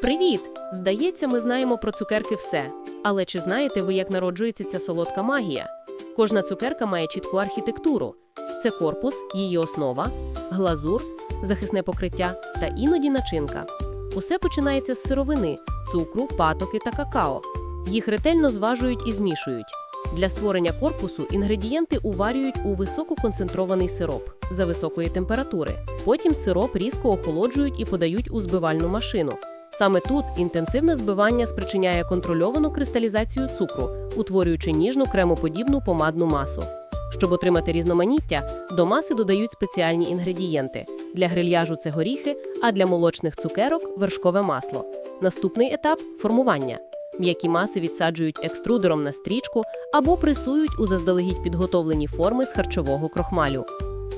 Привіт! Здається, ми знаємо про цукерки все. Але чи знаєте ви, як народжується ця солодка магія? Кожна цукерка має чітку архітектуру: це корпус, її основа, глазур, захисне покриття та іноді начинка. Усе починається з сировини, цукру, патоки та какао. Їх ретельно зважують і змішують. Для створення корпусу інгредієнти уварюють у висококонцентрований сироп за високої температури. Потім сироп різко охолоджують і подають у збивальну машину. Саме тут інтенсивне збивання спричиняє контрольовану кристалізацію цукру, утворюючи ніжну кремоподібну помадну масу. Щоб отримати різноманіття, до маси додають спеціальні інгредієнти. Для грильяжу це горіхи, а для молочних цукерок вершкове масло. Наступний етап формування. М'які маси відсаджують екструдером на стрічку або пресують у заздалегідь підготовлені форми з харчового крохмалю.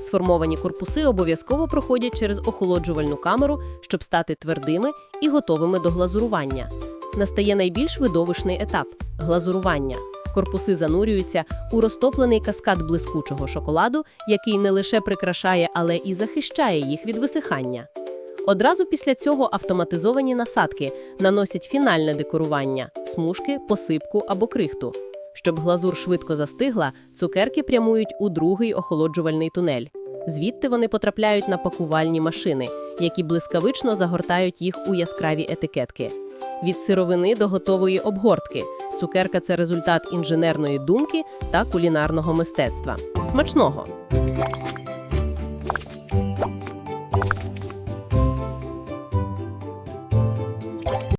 Сформовані корпуси обов'язково проходять через охолоджувальну камеру, щоб стати твердими і готовими до глазурування. Настає найбільш видовищний етап глазурування. Корпуси занурюються у розтоплений каскад блискучого шоколаду, який не лише прикрашає, але і захищає їх від висихання. Одразу після цього автоматизовані насадки наносять фінальне декорування смужки, посипку або крихту. Щоб глазур швидко застигла, цукерки прямують у другий охолоджувальний тунель. Звідти вони потрапляють на пакувальні машини, які блискавично загортають їх у яскраві етикетки. Від сировини до готової обгортки. Цукерка це результат інженерної думки та кулінарного мистецтва. Смачного!